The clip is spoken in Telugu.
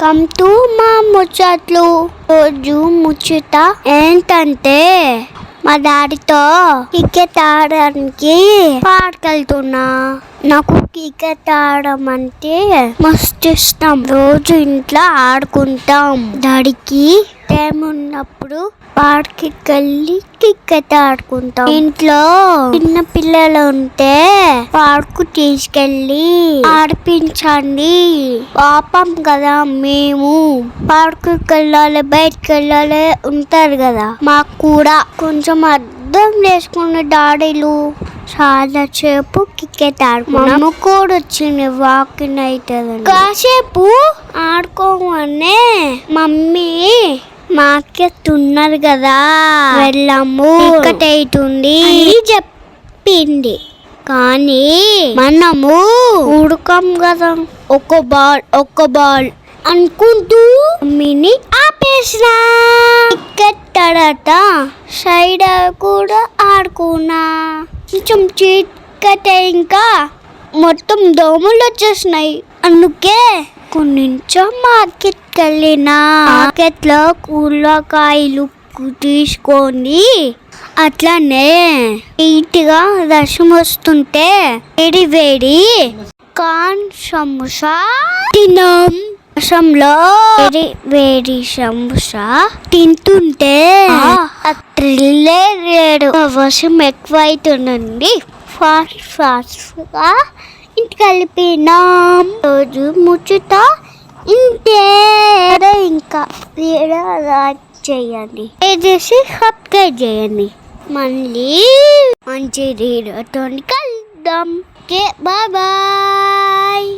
వెల్కమ్ టు మా ముచ్చట్లు. రోజు ముచ్చట ఏంటంటే మా డాడీతో క్రికెట్ ఆడడానికి పార్క్ వెళ్తున్నా. నాకు క్రికెట్ ఆడడం అంటే మస్తు ఇష్టం. రోజు ఇంట్లో ఆడుకుంటాం. డాడీకి టైం ఉన్నప్పుడు పార్క్కి వెళ్ళి క్రికెట్ ఆడుకుంటాం. ఇంట్లో చిన్న పిల్లలు ఉంటే పార్కు తీసుకెళ్ళి ఆడిపించండి. పాపం కదా మేము పార్కు వెళ్ళాలి బయటకు వెళ్ళాలి ఉంటారు కదా. మాకు కూడా కొంచెం అర్థం చేసుకునే డాడీలు. చాలా సేపు క్రికెట్ ఆడుకున్నాము కూడా వచ్చింది వాకింగ్ అవుతుంది కాసేపు ఆడుకోగానే మమ్మీ మార్కెట్ ఉన్నది కదా. వెళ్ళాము. క్రికెట్ అవుతుంది చెప్పింది. కానీ మనము ఉడకం కదా. ఒక బాల్ ఒక బాల్ అనుకుంటూ మిని ఆపేసిన. క్రికెట్ తర్వాత సైడ్ కూడా ఆడుకున్నా. కొంచెం చీకటే ఇంకా మొత్తం దోమలు వచ్చేసినాయి. అందుకే కొంచెం మార్కెట్కి వెళ్ళిన మార్కెట్లో కూరగాయలు తీసుకొని అట్లనే నీట్గా రసం వస్తుంటే వేడి వేడి కాన్ సమోసా తినం రసంలో వేడి వేడి సమోసా తింటుంటే ఆ. థ్రిల్లే లేడు. వర్షం ఎక్కువ అవుతుందండి ఫాస్ట్ ఫాస్ట్గా ఇంటికి వెళ్ళిపోయినాం. రోజు ముచ్చుట ఇంతే. ఇంకా లైక్ చేయండి? చేసి సబ్స్క్రైబ్ చేయండి. మళ్ళీ మంచి రీడర్తో కలుద్దాం. Okay bye bye.